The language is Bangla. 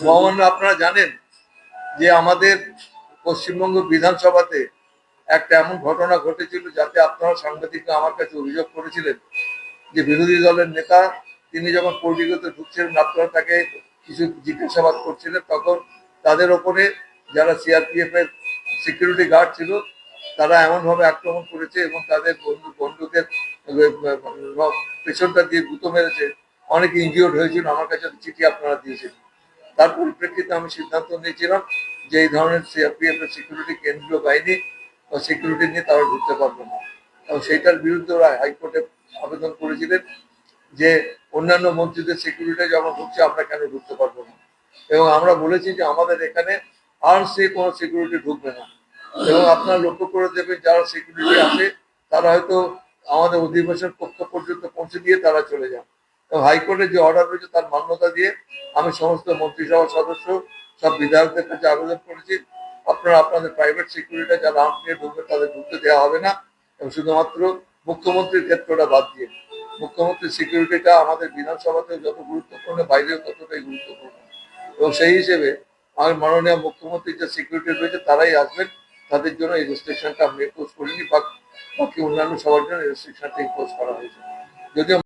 মহামান্য আপনারা জানেন যে আমাদের পশ্চিমবঙ্গ বিধানসভাতে একটা এমন ঘটনা ঘটেছিল যাতে আপনারা সাংবাদিকরা আমার কাছে অভিযোগ করেছিলেন যে বিরোধী দলের নেতা তিনি যখন পল্লীগত ঢুকছিলেন আপনারা তাকে কিছু জিজ্ঞাসাবাদ করছিলেন তখন তাদের ওপরে যারা সিআরপিএফ এর সিকিউরিটি গার্ড ছিল তারা এমনভাবে আক্রমণ করেছে এবং তাদের বন্ধু আহ, পেছনটা দিয়ে গুঁতো মেরেছে। অনেকে ইনজিওর্ড হয়েছিল আমার কাছে চিঠি আপনারা দিয়েছেন। তার পরিপ্রেক্ষিতে আমি সিদ্ধান্ত নিয়েছিলাম যে এই ধরনের সিআরপিএফ এর সিকিউরিটি কেন্দ্রীয় বাহিনী বা সিকিউরিটি নিয়ে তারা ঢুকতে পারবে না। এবং সেইটার বিরুদ্ধে ওরা হাইকোর্টে আবেদন করেছিলেন যে অন্যান্য মন্ত্রীদের সিকিউরিটি যখন ঢুকছে আমরা কেন ঢুকতে পারব না? এবং আমরা বলেছি যে আমাদের এখানে আর সে কোনো সিকিউরিটি ঢুকবে না। এবং আপনারা লক্ষ্য করে দেবেন, যারা সিকিউরিটি আছে, তারা হয়তো আমাদের অধিবেশন কক্ষ পর্যন্ত পৌঁছে দিয়ে তারা চলে যান হাইকোর্টের যে অর্ডার রয়েছে তার মান্যতা দিয়ে আমি সমস্ত মন্ত্রিসভার সদস্য, সব বিধায়কদের কাছে আবেদন করেছি। আপনারা আপনাদের প্রাইভেট সিকিউরিটি যারা আর্ম নিয়ে ঢুকবে তাদের ঢুকতে দেওয়া হবে না। এবং শুধুমাত্র মুখ্যমন্ত্রীর ক্ষেত্রটা বাদ দিয়ে মুখ্যমন্ত্রীর সিকিউরিটিটা আমাদের বিধানসভাতে যত গুরুত্বপূর্ণ, বাইরেও ততটাই গুরুত্বপূর্ণ। এবং সেই হিসেবে আমার মাননীয় মুখ্যমন্ত্রীর যে সিকিউরিটি রয়েছে তারাই আসবেন। তাদের জন্য এই রেস্ট্রিকশনটা আমি ইম্পোজ করিনি, বাকি অন্যান্য সবার জন্য রেস্ট্রিকশনটা ইম্পোজ করা হয়েছে। যদিও